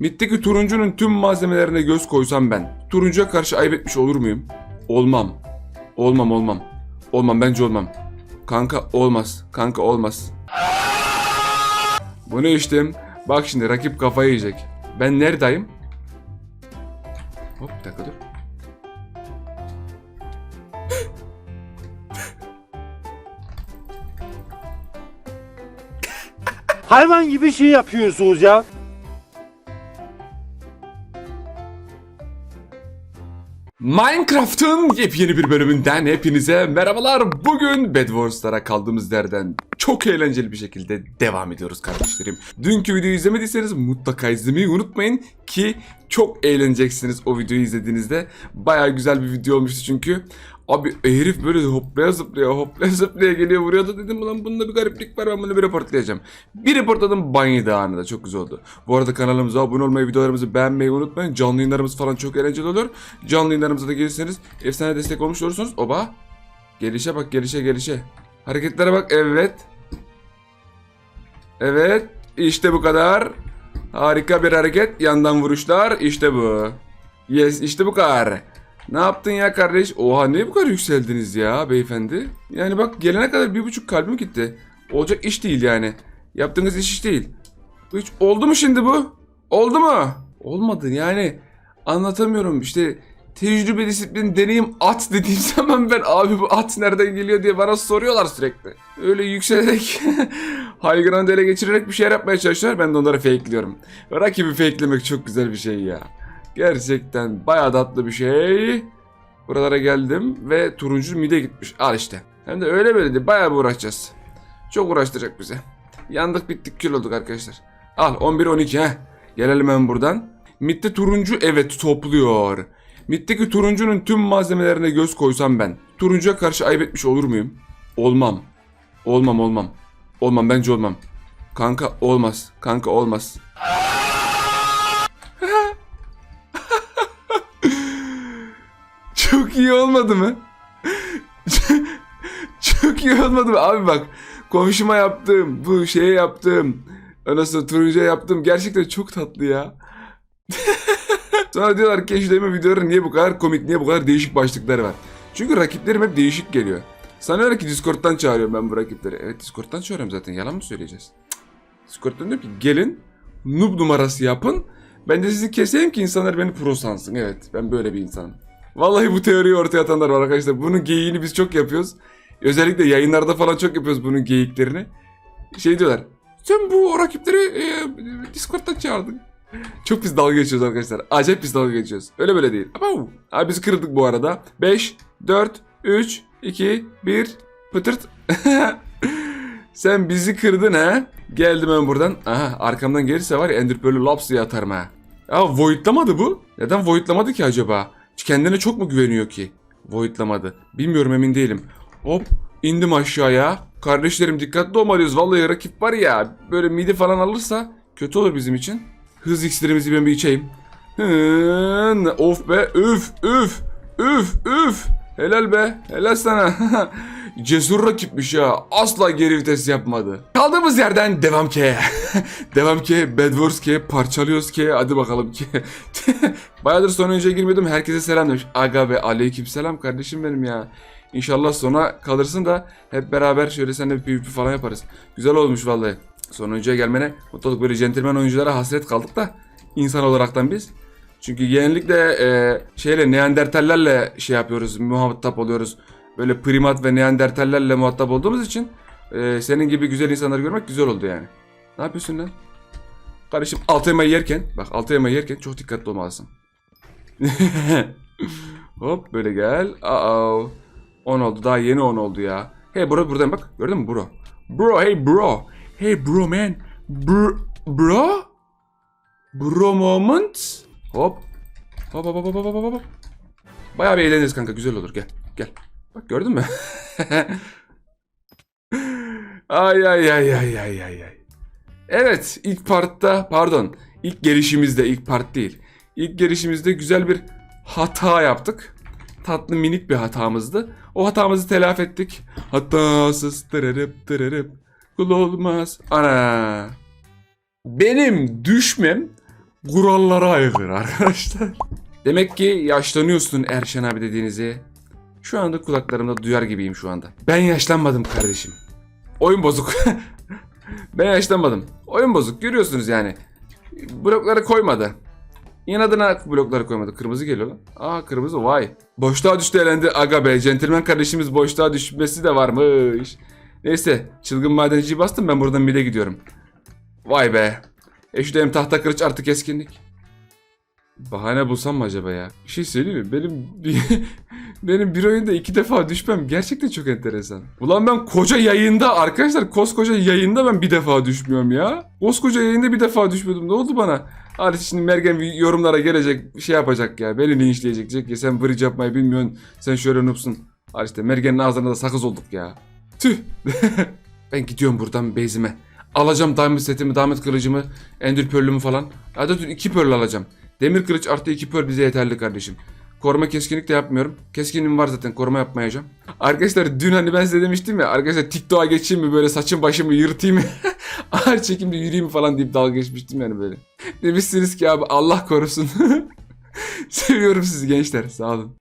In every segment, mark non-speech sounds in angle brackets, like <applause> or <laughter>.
Mitteki turuncunun tüm malzemelerine göz koysam ben. Turuncuya karşı ayıp etmiş olur muyum? Olmam. Olmam olmam. Olmam bence olmam. Kanka olmaz. Kanka olmaz. Bunu içtim. Bak şimdi rakip kafayı yiyecek. Ben neredeyim? Hop bir dakika dur. Hayvan gibi şey yapıyorsunuz ya. Minecraft'ın yepyeni bir bölümünden hepinize merhabalar. Bugün Bed Wars'lara kaldığımız yerden çok eğlenceli bir şekilde devam ediyoruz kardeşlerim. Dünkü videoyu izlemediyseniz mutlaka izlemeyi unutmayın ki çok eğleneceksiniz o videoyu izlediğinizde. Baya güzel bir video olmuştu çünkü. Abi herif böyle hoplaya zıplaya hoplaya zıplaya geliyor vuruyordu dedim ulan bunda bir gariplik var ben bunu bir reportlayacağım. Bir reportladım banyo anında çok güzel oldu. Bu arada kanalımıza abone olmayı videolarımızı beğenmeyi unutmayın. Canlı yayınlarımız falan çok eğlenceli olur. Canlı yayınlarımıza da gelirseniz efsane destek olmuş olursunuz. Oba. Gelişe bak gelişe gelişe. Hareketlere bak evet. Evet işte bu kadar. Harika bir hareket yandan vuruşlar işte bu. Yes işte bu kadar. Ne yaptın ya kardeş? Oha ne bu kadar yükseldiniz ya beyefendi? Yani bak gelene kadar bir buçuk kalbim gitti. Olacak iş değil yani. Yaptığınız iş iş değil. Bu hiç oldu mu şimdi bu? Oldu mu? Olmadı yani. Anlatamıyorum işte tecrübe disiplin deneyim at dediğim <laughs> zaman ben abi bu at nereden geliyor diye bana soruyorlar sürekli. Öyle yükselerek <laughs> haygıranı ele geçirerek bir şeyler yapmaya çalışıyorlar ben de onları fakeliyorum. Rakibi fakelemek çok güzel bir şey ya. Gerçekten bayağı tatlı bir şey. Buralara geldim ve turuncu mide gitmiş. Al işte. Hem de öyle böyle değil. Bayağı bir uğraşacağız. Çok uğraştıracak bize. Yandık bittik kül olduk arkadaşlar. Al 11-12 ha. Gelelim hemen buradan. Midde turuncu evet topluyor. Middeki turuncunun tüm malzemelerine göz koysam ben. Turuncuya karşı ayıp etmiş olur muyum? Olmam. Olmam olmam. Olmam bence olmam. Kanka olmaz. Kanka olmaz. <laughs> Çok iyi olmadı mı? <laughs> Çok iyi olmadı mı? Abi bak komşuma yaptım, bu şeye yaptım. Ondan sonra turuncuya yaptım. Gerçekten çok tatlı ya. <laughs> sonra diyorlar ki işte benim videoların niye bu kadar komik, niye bu kadar değişik başlıkları var. Çünkü rakiplerim hep değişik geliyor. Sanıyorlar ki Discord'dan çağırıyorum ben bu rakipleri. Evet Discord'dan çağırıyorum zaten. Yalan mı söyleyeceğiz? Discord'dan diyorum ki gelin noob numarası yapın. Ben de sizi keseyim ki insanlar beni pro sansın. Evet ben böyle bir insanım. Vallahi bu teoriyi ortaya atanlar var arkadaşlar. Bunun geyiğini biz çok yapıyoruz. Özellikle yayınlarda falan çok yapıyoruz bunun geyiklerini. Şey diyorlar. Sen bu rakipleri e, Discord'dan çağırdın. Çok biz dalga geçiyoruz arkadaşlar. Acayip biz dalga geçiyoruz. Öyle böyle değil. Ama abi biz kırıldık bu arada. 5, 4, 3, 2, 1, pıtırt. <laughs> Sen bizi kırdın ha. Geldim ben buradan. Aha arkamdan gelirse var ya Ender Pearl'ü laps diye atarım ha. Ya voidlamadı bu. Neden voidlamadı ki acaba? Kendine çok mu güveniyor ki? Voidlamadı. Bilmiyorum emin değilim. Hop indim aşağıya. Kardeşlerim dikkatli olmalıyız. Vallahi rakip var ya böyle midi falan alırsa kötü olur bizim için. Hız iksirimizi ben bir içeyim. Of be üf üf üf üf. Helal be helal sana. <laughs> Cesur rakipmiş ya. Asla geri vites yapmadı. Kaldığımız yerden devam ki. <laughs> devam ki. Bad Wars ki. Parçalıyoruz ki. Hadi bakalım ki. <laughs> Bayağıdır son önce girmiyordum. Herkese selam demiş. Aga be aleyküm selam kardeşim benim ya. İnşallah sona kalırsın da hep beraber şöyle seninle bir PvP falan yaparız. Güzel olmuş vallahi. Son oyuncuya gelmene mutluluk böyle centilmen oyunculara hasret kaldık da insan olaraktan biz. Çünkü genellikle e, şeyle Neandertallerle şey yapıyoruz, muhatap oluyoruz. Böyle primat ve Neandertallerle muhatap olduğumuz için e, senin gibi güzel insanları görmek güzel oldu yani. Ne yapıyorsun lan? Kardeşim altı yemeği yerken, bak altı yemeği yerken çok dikkatli olmalısın. <laughs> Hop böyle gel. Aa. 10 oldu. Daha yeni 10 oldu ya. Hey bro buradayım bak. Gördün mü bro? Bro hey bro. Hey bro man. Bro. Bro? Bro moment. Hop hop hop hop hop hop. hop. Bayağı bir eğleniriz kanka. Güzel olur. Gel. Gel. Bak gördün mü? <laughs> ay ay ay ay ay ay ay. Evet ilk partta pardon ilk gelişimizde ilk part değil. İlk gelişimizde güzel bir hata yaptık. Tatlı minik bir hatamızdı. O hatamızı telafi ettik. Hatasız tırırıp tırırıp kul olmaz. Ana. Benim düşmem kurallara aykırı arkadaşlar. Demek ki yaşlanıyorsun Erşen abi dediğinizi. Şu anda kulaklarımda duyar gibiyim şu anda. Ben yaşlanmadım kardeşim. Oyun bozuk. <laughs> ben yaşlanmadım. Oyun bozuk görüyorsunuz yani. Blokları koymadı. İnadına blokları koymadı. Kırmızı geliyor. Aa kırmızı vay. Boşluğa düştü elendi. Aga be centilmen kardeşimiz boşluğa düşmesi de varmış. Neyse çılgın madenciyi bastım ben buradan mide gidiyorum. Vay be. E tahta kılıç artı keskinlik. Bahane bulsam mı acaba ya? Bir şey söyleyeyim mi? Benim <laughs> benim bir oyunda iki defa düşmem gerçekten çok enteresan. Ulan ben koca yayında arkadaşlar koskoca yayında ben bir defa düşmüyorum ya. Koskoca yayında bir defa düşmedim. Ne oldu bana? Hadi şimdi Mergen yorumlara gelecek şey yapacak ya. Beni linçleyecek. Diyecek ki sen bridge yapmayı bilmiyorsun. Sen şöyle noobsun. Hadi işte Mergen'in ağzına da sakız olduk ya. Tüh. <laughs> ben gidiyorum buradan base'ime. Alacağım diamond setimi, diamond kılıcımı, ender pearl'ümü falan. Hadi dur iki pearl alacağım. Demir kılıç artı iki pearl bize yeterli kardeşim. Koruma keskinlik de yapmıyorum. Keskinim var zaten koruma yapmayacağım. Arkadaşlar dün hani ben size demiştim ya arkadaşlar TikTok'a geçeyim mi böyle saçım başımı yırtayım mı? <laughs> Ağır çekimde yürüyeyim falan deyip dalga geçmiştim yani böyle. Demişsiniz ki abi Allah korusun. <laughs> Seviyorum sizi gençler sağ olun.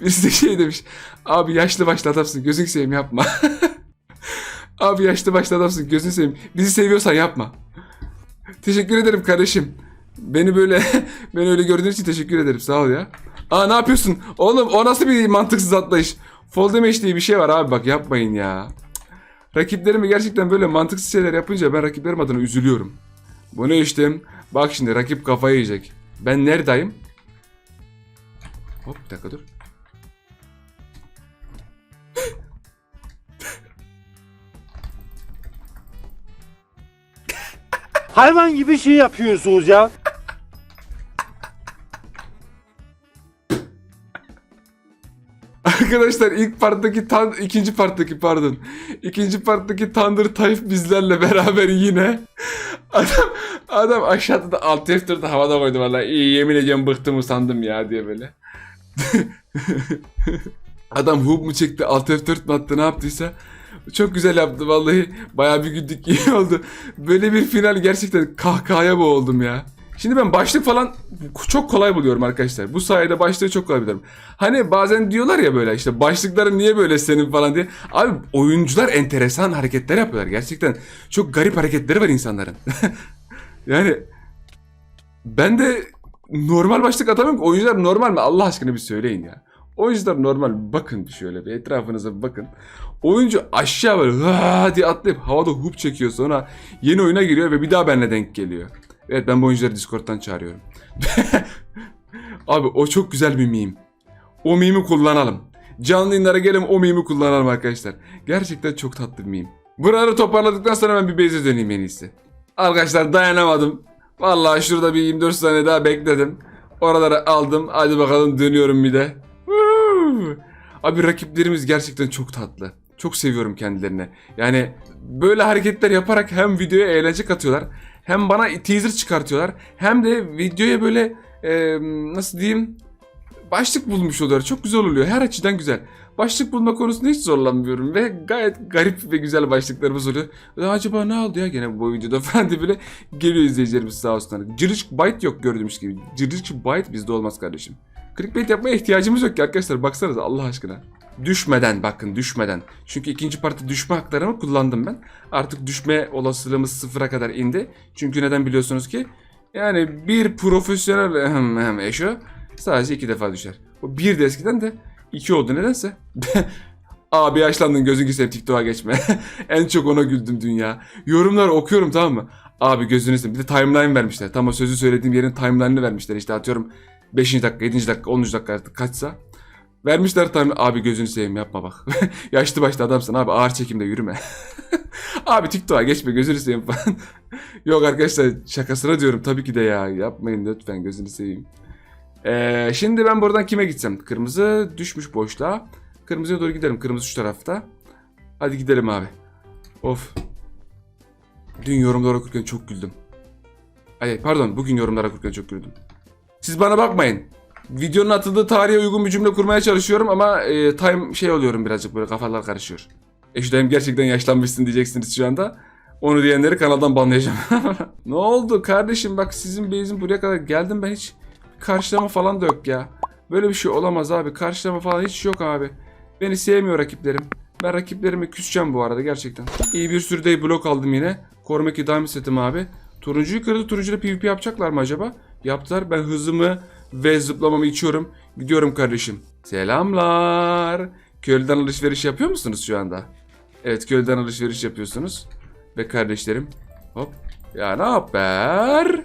Birisi de şey demiş. Abi yaşlı başlı adamsın gözünü seveyim yapma. Abi yaşlı başlı adamsın gözünü seveyim. Bizi seviyorsan yapma. Teşekkür ederim kardeşim. Beni böyle <laughs> beni öyle gördüğün için teşekkür ederim. Sağ ol ya. Aa ne yapıyorsun? Oğlum o nasıl bir mantıksız atlayış? Fall damage diye bir şey var abi bak yapmayın ya. Rakiplerime gerçekten böyle mantıksız şeyler yapınca ben rakiplerim adına üzülüyorum. Bunu içtim. Bak şimdi rakip kafayı yiyecek. Ben neredeyim? Hop bir dakika dur. Hayvan gibi şey yapıyorsunuz ya. Arkadaşlar ilk parttaki tan ikinci parttaki pardon. ikinci parttaki Thunder Tayf bizlerle <laughs> beraber yine. Adam adam aşağıda da alt F4'ü havada koydu vallahi. İyi yemin ediyorum bıktım usandım ya diye böyle. <laughs> adam hoop mu çekti alt F4 mü attı ne yaptıysa. Çok güzel yaptı vallahi. Bayağı bir güldük iyi <laughs> oldu. Böyle bir final gerçekten kahkahaya boğuldum ya. Şimdi ben başlık falan çok kolay buluyorum arkadaşlar. Bu sayede başlığı çok kolay buluyorum. Hani bazen diyorlar ya böyle işte başlıkların niye böyle senin falan diye. Abi oyuncular enteresan hareketler yapıyorlar. Gerçekten çok garip hareketleri var insanların. <laughs> yani ben de normal başlık atamıyorum. Oyuncular normal mi? Allah aşkına bir söyleyin ya. Oyuncular normal bakın bir şöyle bir etrafınıza bakın. Oyuncu aşağı böyle "Hıa" diye atlayıp havada hoop çekiyor sonra yeni oyuna giriyor ve bir daha benimle denk geliyor. Evet ben bu oyuncuları Discord'dan çağırıyorum. <laughs> Abi o çok güzel bir meme. O meme'i kullanalım. Canlı yayınlara gelin o meme'i kullanalım arkadaşlar. Gerçekten çok tatlı bir meme. Buraları toparladıktan sonra ben bir base'e döneyim en iyisi. Arkadaşlar dayanamadım. Vallahi şurada bir 24 saniye daha bekledim. Oraları aldım. Hadi bakalım dönüyorum bir de. Abi rakiplerimiz gerçekten çok tatlı. Çok seviyorum kendilerini. Yani böyle hareketler yaparak hem videoya eğlence katıyorlar. Hem bana teaser çıkartıyorlar. Hem de videoya böyle e, nasıl diyeyim başlık bulmuş oluyor. Çok güzel oluyor. Her açıdan güzel. Başlık bulma konusunda hiç zorlanmıyorum ve gayet garip ve güzel başlıklarımız oluyor. Acaba ne oldu ya gene bu videoda <laughs> falan diye böyle geliyor izleyicilerimiz sağ olsunlar. Cırıç byte yok gördüğümüz gibi. Cırıç byte bizde olmaz kardeşim. Clickbait yapmaya ihtiyacımız yok ki arkadaşlar baksanıza Allah aşkına. Düşmeden bakın düşmeden. Çünkü ikinci parti düşme haklarımı kullandım ben. Artık düşme olasılığımız sıfıra kadar indi. Çünkü neden biliyorsunuz ki? Yani bir profesyonel eşo sadece iki defa düşer. O bir de eskiden de iki oldu nedense. <laughs> Abi yaşlandın gözün seveyim TikTok'a geçme. <laughs> en çok ona güldüm dünya. Yorumları okuyorum tamam mı? Abi gözünü seveyim. Bir de timeline vermişler. Tam o sözü söylediğim yerin timeline'ını vermişler. İşte atıyorum 5. dakika, 7. dakika, 10. dakika artık kaçsa. Vermişler time abi gözünü seveyim yapma bak. <laughs> Yaşlı başlı adamsın abi ağır çekimde yürüme. <laughs> abi TikTok'a geçme gözünü seveyim falan. <laughs> Yok arkadaşlar şakasına diyorum tabii ki de ya. Yapmayın lütfen gözünü seveyim. Ee, şimdi ben buradan kime gitsem? Kırmızı düşmüş boşluğa. Kırmızıya doğru gidelim. Kırmızı şu tarafta. Hadi gidelim abi. Of. Dün yorumlar okurken çok güldüm. Ay pardon bugün yorumlar okurken çok güldüm. Siz bana bakmayın. Videonun atıldığı tarihe uygun bir cümle kurmaya çalışıyorum ama e, time şey oluyorum birazcık böyle kafalar karışıyor. Eşudayım gerçekten yaşlanmışsın diyeceksiniz şu anda. Onu diyenleri kanaldan banlayacağım. <laughs> ne oldu kardeşim bak sizin base'in buraya kadar geldim ben hiç karşılama falan da yok ya. Böyle bir şey olamaz abi. Karşılama falan hiç yok abi. Beni sevmiyor rakiplerim. Ben rakiplerime küseceğim bu arada gerçekten. İyi bir sürü de blok aldım yine. Koruma 2 diamond setim abi. Turuncuyu kırdı. Turuncuyla PvP yapacaklar mı acaba? Yaptılar. Ben hızımı ve zıplamamı içiyorum. Gidiyorum kardeşim. Selamlar. Köylüden alışveriş yapıyor musunuz şu anda? Evet köylüden alışveriş yapıyorsunuz. Ve kardeşlerim. Hop. Ya ne haber?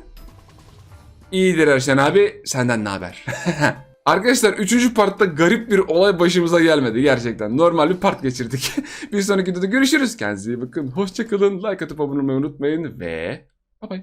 İyidir Erşen abi. Senden ne haber? <laughs> Arkadaşlar 3. partta garip bir olay başımıza gelmedi gerçekten. Normal bir part geçirdik. <laughs> bir sonraki videoda görüşürüz. Kendinize iyi bakın. Hoşçakalın. Like atıp abone olmayı unutmayın. Ve bye bye.